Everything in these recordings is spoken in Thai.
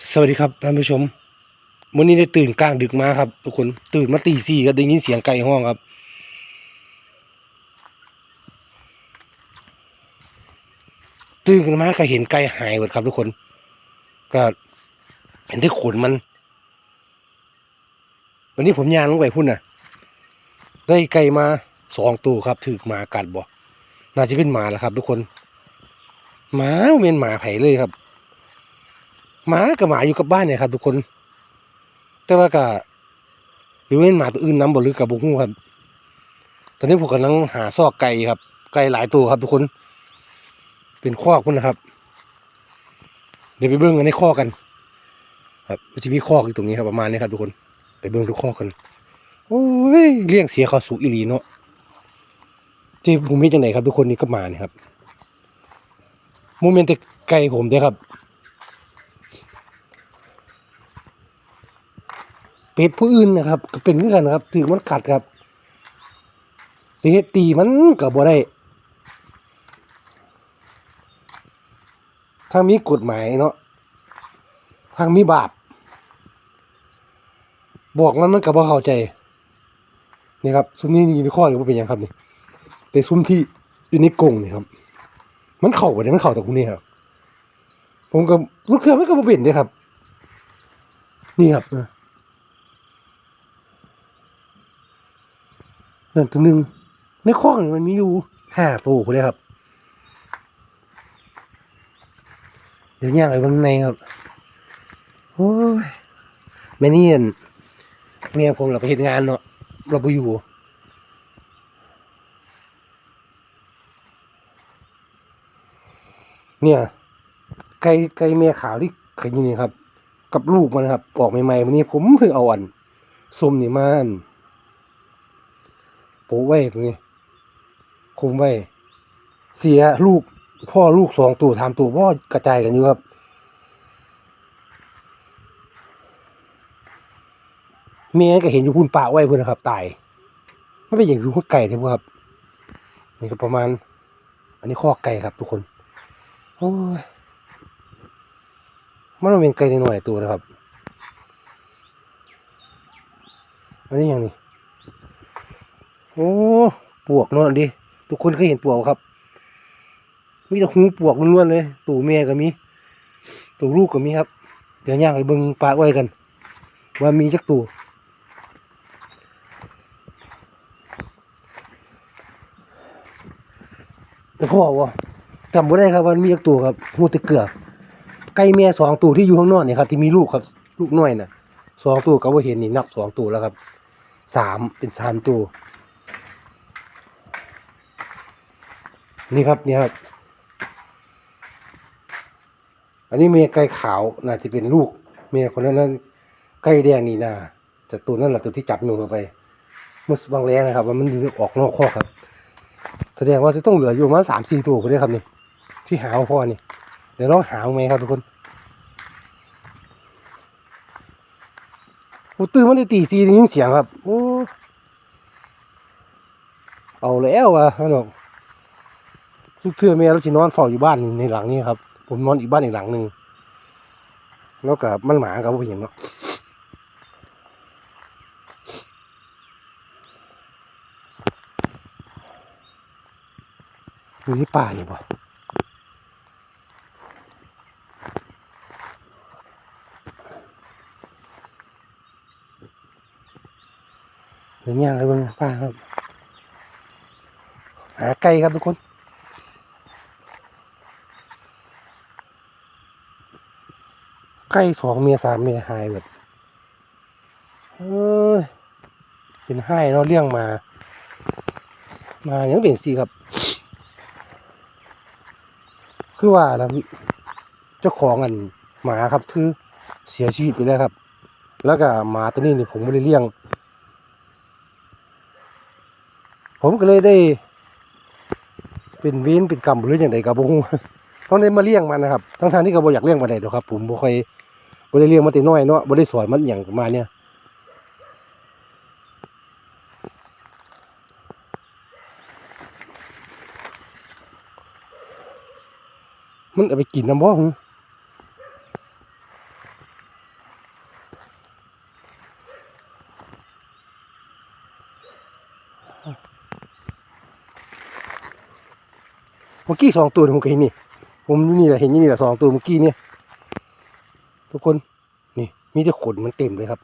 สวัสดีครับท่านผู้ชมวันนี้ได้ตื่นกลางดึกมาครับ ทุกคนตื่นมาตีสี่ก็ได้ยินเสียงไก่ห้องครับ ตื่นขึ้นมาก็เห็นไก่หายหมดครับทุกคน ก็เห็นที่ขนมัน วันนี้ผมยางลงไปพุ่นน่ะ ได้ไก่มาสองตัวครับถือหมากัดบ่น่าจะเป็นหมาแหละครับ ทุกคนหมาเป็นหมาไผ่เลยครับ หมากับหมาอยู่กับบ้านเนี่ยครับทุกคน แต่ว่าก็หรือเป็นหมาตัวอื่นน้ำบ่หรือกับบุ้งครับ ตอนนี้ผมกำลังหาซอกไก่ครับ ไก่หลายตัวครับทุกคน เป็นคอกพุ่นนะครับ เดี๋ยวไปเบิ้งกันในคอกกัน ครับมันจะมีคอกอยู่ตรงนี้ครับประมาณนี้ครับทุกคน ไปเบิ้งทุกคอกกัน โอ้ยเลี้ยงเสียเขาสูอีหลีเนาะเจ้ผมมีจังไหนครับทุกคนนี่ก็มาเนี่ยครับโมเมนต์ไก่ผมเด้ครับ เป็ดผู้อื่นนะครับ ก็เป็นเหมือนกันครับถือมันกัดครับสิเฮ็ดตีมันก็บ่ได้ทางมีกฎหมายเนาะทางมีบาปบอกมันมันก็บ่เข้าใจนี่ครับซุ้มนี้นี่ในข้อนี่บ่าเป็นยังครับนี่แต่ซุ้มที่อยู่ในกรงนี่ครับ มันเข้าไปได้มันเข้าตรงนี้ครับ ผมก็ลูกเครือมันก็บ่เป็นเด้ครับ นี่ครับเอ นั่นตัวหนึ่งในข้อกนี่มันมีอยู่ห้าตัวพอดีครับ เดี๋ยวย่างไปบางในครับ โอ้ยแม่นี่อั่นเมียผมเราไปเห็นงานเนาะเราไปอยู่เนี่ยไก่ไก่เมียขาวที่เคยอยู่นี่ครับ กับลูกมันครับออกใหม่ๆวันนี้ผมเพิ่งเอาอันส้มนี่มาอัน ปะไว้ตรงนี้ คุมไว้ เสียลูก พ่อลูกสองตัวทามตัวพ่อกระจายกันอยู่ครับเมียก็เห็นอยู่พุ่นป่าไว้เพื่อนนะครับ ตายไม่เป็นอย่างอยู่ข้อไก่เลยพวกครับนี่ก็ประมาณ อันนี้ข้อไก่ครับทุกคนโอ้ยมันเป็นไก่ในหน่อยตัวนะครับอันนี้อย่างนี้ โอ้ปวกเนาะดิทุกคนเคยเห็นปวกครับ มีแต่หูปวกล้วนๆเลยตัวแม่ก็มีตัวลูกก็มีครับ เดี๋ยวย่างไปเบิ่งปลาอ้อยกัน ว่ามีจักตัวแต่พ่อวะจำบ่ได้ครับว่ามีจักตัวครับหูตะเกือบไก่แม่สองตัวที่อยู่ข้างนอกนี่ครับที่มีลูกครับลูกน้อยน่ะสองตัวก็บ่าเห็นนี่นับสองตัวแล้วครับสามเป็นสามตัว นี่ครับนี่ครับ อันนี้เมียไก่ขาวน่าจะเป็นลูก เมียคนนั้นนั้นไก่แดงนี่นาแต่ตัวนั้นแหละตัวที่จับหนูเข้าไปมื่อบางแรงนะครับ ว่ามันออกนอกข้อครับ แสดงว่าจะต้องเหลืออยู่มาสามสี่ตัวคนนี้ครับนี่ที่หาเอาพ่อนี่เดี๋ยวลองหาเอาไหมครับทุกคนโอ้ตื่นมาได้ตีสี่ได้ยินเสียงครับโอ้เอาแล้วว่ะท่านบ อกทุกเทื่อแม่เราจะนอนเฝ้าอยู่บ้านในหลังนี้ครับ ผมนอนอีกบ้านอีกหลังหนึ่งแล้วกับมันหมากับผมเห็นเนาะอยู่ที่ป่าอยู่ปะเดี๋ยวย่างไปเบนป่าครับ หาไก่ครับทุกคน ใกล้สองเมียสามเมียหายแบบเอ้ยเป็นให้เนาะเลี้ยงมา มาอย่างเป็นสีครับ คือว่านะเจ้าของอันหมาครับคือเสียชีวิตไปแล้วครับ แล้วก็หมาตัวนี้นี่ผมไม่ได้เลี้ยง ผมก็เลยได้ เป็นเว้นเป็นกรรมหรืออย่างไรกับผมต้องได้มาเลี้ยงมันนะครับทั้งทางๆที่ก็บอยากเลี้ยงมาได้ดอกครับ ผมบ่ค่อย บ่ได้เลี้ยงมาแต่น้อยเนาะบ่ได้สอนมันอย่างมาเนี่ยมันเอไปกินน้ำบ่องเมื่อกี้สองตัวผมเห็นนี่ ผมนี่แหละเห็นนี่แหละสองตัวเมื่อกี้เนี่ย ทุกคน นี่ มีแต่ขนมันเต็มเลยครับ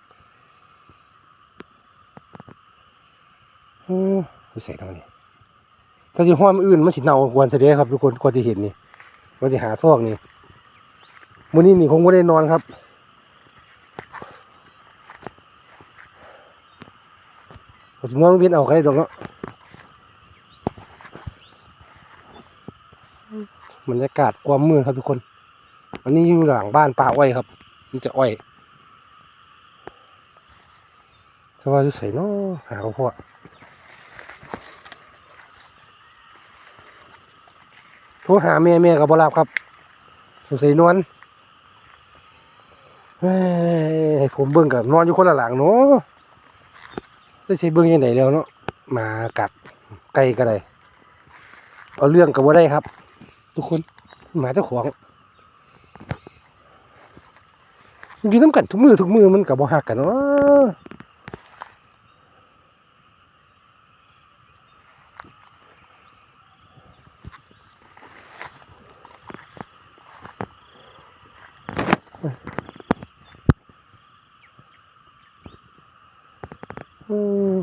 อือใส่ทางนี้ถ้าจะห้อมอื่นมันสิเน่าควรเสียเด้ครับทุกคนกว่าจะเห็นนี่กว่าจะหาซอกนี่มื้อนี้นี่คงไม่ได้นอนครับผมจะนอนเวียนเอาใครดอกเนาะบรรยากาศความมืดครับทุกคน อันนี้อยู่หลังบ้านป่าอ้อยครับ มันจะอ้อยจะว่าจะใส่เนาะหาเขาพอโทรหาแม่แม่กับบรับครับสงสัยนอนเฮ้ยให้ผมเบิ่งกับนอนอยู่คนละหลังเนาะได้ใช้เบิ้งยังไงแล้วเนาะมากัดไก่ก็ได้เอาเรื่องกับว่าได้ครับ ทุกคนหมาเจ้าของมัน อยู่น้ำกันทุกมือทุกมือมันกับบ่หักกันเนาะอืม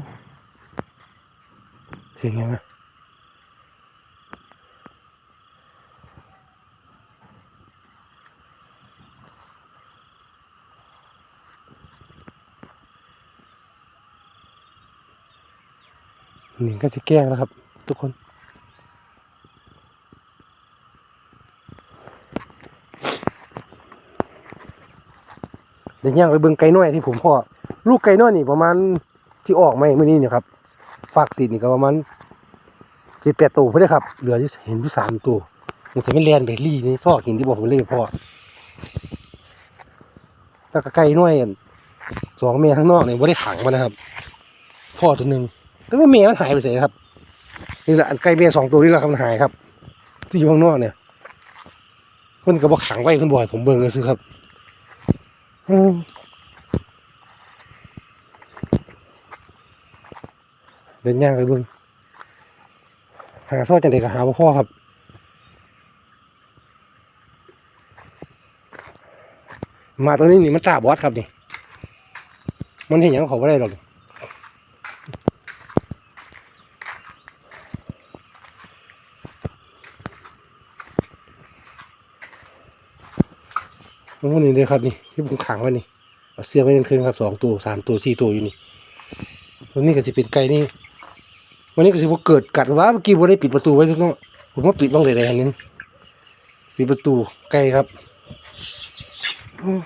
เสียงยังไง หนิงก็จะแกล้งแล้วครับ ทุกคน เดี๋ยวย่างไปเบิ่งไก่น้อยที่ผมพ่อ ลูกไก่น้อยนี่ประมาณที่ออกไหมเมื่อนี้เนี่ยครับฝากสีนี่ก็ประมาณเจ็ดแปดตัวเพื่อครับ เหลือเห็นอยู่สามตัวมันจะไม่เลียนไปรี่ในซอกหินที่บอกผมเลยพ่อแล้วก็ไก่น้อยสองเมียข้างนอกเนี่ยไม่ได้ขังมันนะครับ พ่อตัวหนึ่ง แต่ว่าเมียมันหายไปเสียครับ นี่แหละอันไก่เมียสองตัวนี่แหละครับมันหายครับ ที่อยู่ข้างนอกเนี่ยเพิ่นก็บอกขังไว้เพิ่นบ่อยผมเบิ่งก็ซื้อครับเดินย่างไปเบิ่งหาซอจังไดก็หาพ่อครับมาตัวนี้นี่มันตาบอดครับนี่ มันเห็นหยังเขาบ่ได้หรอก นี่โอ้นี่เลยครับนี่ที่ผมขังไว้นี่เอาเสียบไว้ยังคืนครับสองตัวสามตัวสี่ตัวอยู่นี่ตัวนี้ก็จะเป็นไก่นี่วันนี้ก็สิบ่เกิดกัดว่าเมื่อกี้บ่ได้ปิดประตูไว้ทุกเนาะผมว่าปิดบ้างเลยๆอันนี้ปิดประตูไกลครับอืม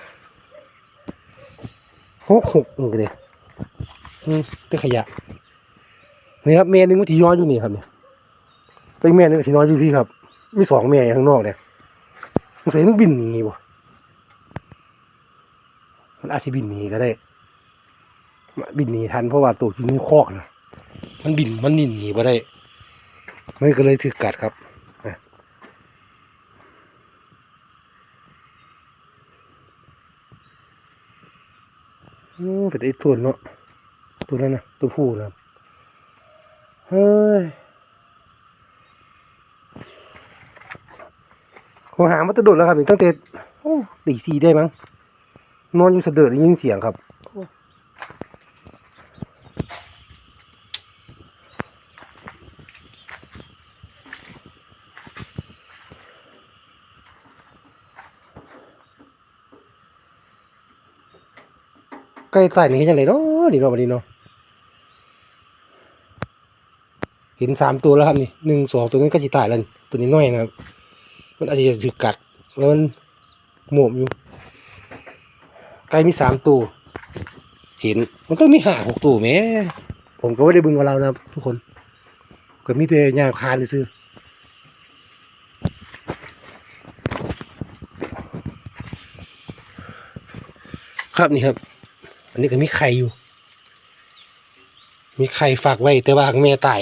หกหกนี่ก็เลยอืมแต่ขยะนี่ครับแม่หนึงมันที่นอนอยู่นี่ครับเนี่ยเป็นแม่หนึงที่นอนอยู่พี่ครับ มีสองแม่อยู่ข้างนอกเนี่ยสงสัยมันบินหนีบ่ มันอาจจะบินหนีก็ได้บินหนีทันเพราะว่าตัวอยู่ในคอกนะมันบินมันนินหนีมาได้มันก็เลยถือกัดครับอะโอ้เป็นไอ้ตัวเนาะตัวนั้นนะตัวผู้นะเฮ้ยเขาหามาตะโดดแล้วครับตั้งแต่โอ้ตีสี่ได้มั้ง นอนอยู่สะเดิดได้ยินเสียงครับใกล้ใต้นี่เห็นยังไงเนาะดีเนาะวันนี้เนาะเห็นสามตัวแล้วครับนี่หนึ่งสองตัวนั้นก็จะตายแล้วตัวนี้น้อยนะครับ มันอาจจะถูกกัดแล้วมันโหมบอยู่ ไก่มีสามตัวเห็นมันต้องมีห้าหกตัวแหม่ผมก็ไม่ได้บึงกับเรานะครับทุกคนก็มีแต่ยางคานซื้อครับนี่ครับ อันนี้ก็มีไข่อยู่ มีไข่ฝากไว้แต่ว่าแม่ตาย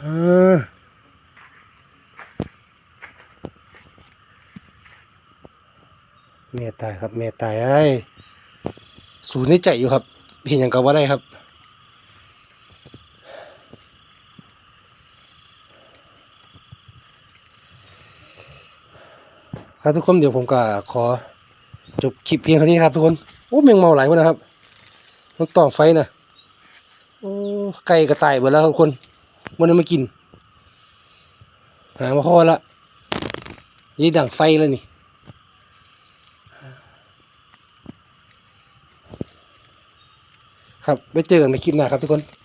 อ่า ตายครับเม่ตายไอ้สูนในใจอยู่ครับเห็นยังกับว่าได้ครับครับทุกคนเดี๋ยวผมก็ขอจบคลิปเพียงเท่านี้ครับทุกคนโอ้เมงเมาหลายคนนะครับมันต่อไฟนะโอ้ไก่กระต่ายหมดแล้วทุกคนวันนี้ไม่กินหามาพอละยี่ดังไฟแล้วนี่ ครับไว้เจอกันในคลิปหน้าครับทุกคน